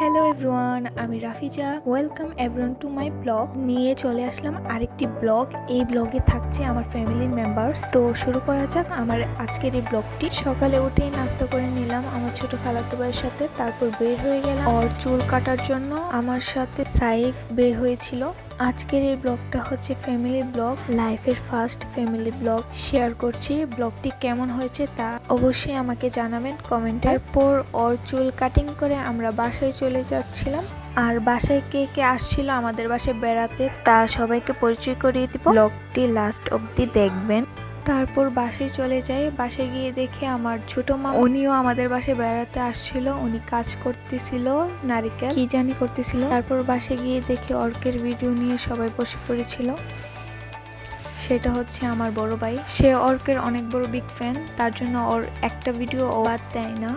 Hello everyone আমি Rafiza. Welcome everyone to my vlog নিয়ে চলে আসলাম আরেকটি ব্লগ এই ব্লগে থাকছে আমার ফ্যামিলির মেম্বার্স তো শুরু করা যাক আমার আজকের এই ব্লগটি সকালে উঠেই নাস্তা করে নিলাম আমার ছোট খালাতো ভাইয়ের সাথে। তারপর বের হয়ে গেলাম। ওর চুল কাটার জন্য আমার সাথে সাইফ বের হয়েছিল। আজকের এই ব্লগটা হচ্ছে ফ্যামিলি ব্লগ লাইফের ফার্স্ট ফ্যামিলি ব্লগ শেয়ার করছি ব্লগটি কেমন হয়েছে তা অবশ্যই আমাকে জানাবেন কমেন্টের পর ওর চুল কাটিং করে আমরা বাসায় চলে যাচ্ছিলাম। আর বাসায় কে কে আসছিল আমাদের বাসায় বেড়াতে তা সবাইকে পরিচয় করিয়ে দিব। ব্লগটি লাস্ট অবধি দেখবেন। তারপর বাসে চলে যাই। বাসে গিয়ে দেখে আমার ছোট মা উনিও আমাদের বাসে বেড়াতে আসছিল। উনি কাজ করতেছিল নারিকেল। কি জানি করতেছিল? তারপর বাসে গিয়ে দেখে অর্কের ভিডিও নিয়ে সবাই বসে পড়েছিল। সেটা হচ্ছে আমার বড় ভাই। সে অর্কের অনেক বড় বিগ ফ্যান তার জন্য ওর একটা ভিডিও বাদ দেয় না।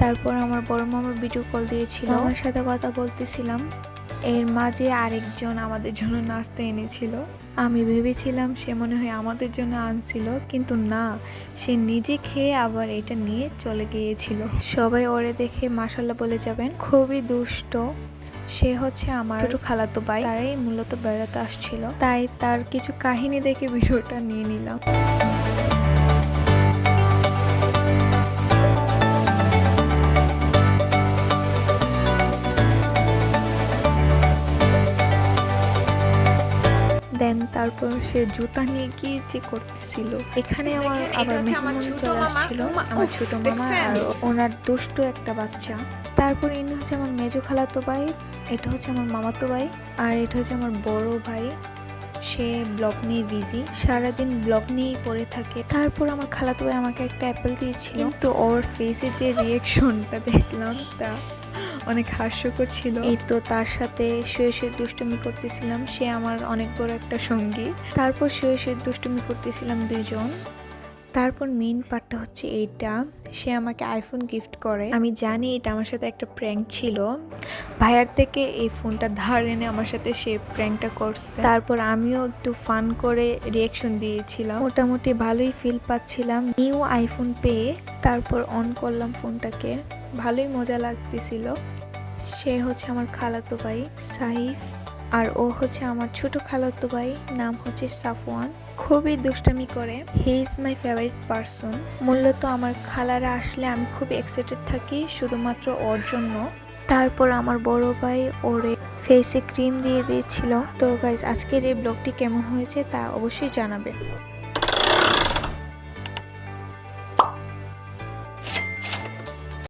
তারপর আমার বড় মামার ভিডিও কল দিয়েছিল। আমার সাথে কথা বলতেছিলাম। এর মাঝে আরেকজন আমাদের জন্য নাস্তা এনেছিল। আমি ভেবেছিলাম সে মনে হয় আমাদের জন্য আনছিল কিন্তু না সে নিজে খেয়ে আবার এটা নিয়ে চলে গিয়েছিল। সবাই ওরে দেখে মাসাল্লাহ বলে যাবেন খুবই দুষ্ট। সে হচ্ছে আমার ছোট খালাতো ভাই তারাই মূলত বেড়াতে আসছিল। তাই তার কিছু কাহিনী দেখে ভিডিওটা নিয়ে নিলাম। দেন তারপর সে জুতা নিয়ে গিয়ে যে করতেছিল। এখানে আমার আবার মেহমান চলে। আসছিল। আমার ছোট মামা আর ওনার দুষ্ট একটা বাচ্চা। তারপর ইনি হচ্ছে আমার মেজো খালাতো ভাই এটা হচ্ছে আমার মামাতো ভাই আর এটা হচ্ছে আমার বড় ভাই। সে ব্লগ নিয়ে বিজি সারাদিন ব্লগ নিয়েই পড়ে থাকে। তারপর আমার খালাতো ভাই আমাকে একটা অ্যাপেল দিয়েছিল। কিন্তু ওর ফেসের যে রিয়েকশনটা দেখলাম তা অনেক হাস্যকর ছিল। এই তো তার সাথে শুয়ে শুয়ে দুষ্টুমি করতেছিলাম। সে আমার অনেক বড় একটা সঙ্গী। তারপর শুয়ে শুয়ে দুষ্টুমি করতেছিলাম দুইজন। তারপর মেইন পার্টটা হচ্ছে এইটা। সে আমাকে আইফোন গিফট করে। আমি জানি এটা আমার সাথে একটা প্র্যাঙ্ক ছিল। ভাইয়ার থেকে এই ফোনটা ধার এনে আমার সাথে সে প্র্যাঙ্কটা করছে। তারপর আমিও একটু ফান করে রিয়েকশন দিয়েছিলাম। মোটামুটি ভালোই ফিল পাচ্ছিলাম। নিউ আইফোন পেয়ে তারপর অন করলাম ফোনটাকে। ভালোই মজা লাগতেছিল। সে হচ্ছে আমার খালাতো ভাই সাইফ, আর ও হচ্ছে আমার ছোট খালাতো ভাই, নাম হচ্ছে সাফওয়ান। খুবই দুষ্টামি করে। He is my favourite person মূলত আমার খালারা আসলে আমি খুব এক্সাইটেড থাকি শুধুমাত্র ওর জন্য। তারপর আমার বড় ভাই ওরে ফেসে ক্রিম দিয়ে দিয়েছিল। তো গাইজ আজকের এই ব্লগটি কেমন হয়েছে তা অবশ্যই জানাবেন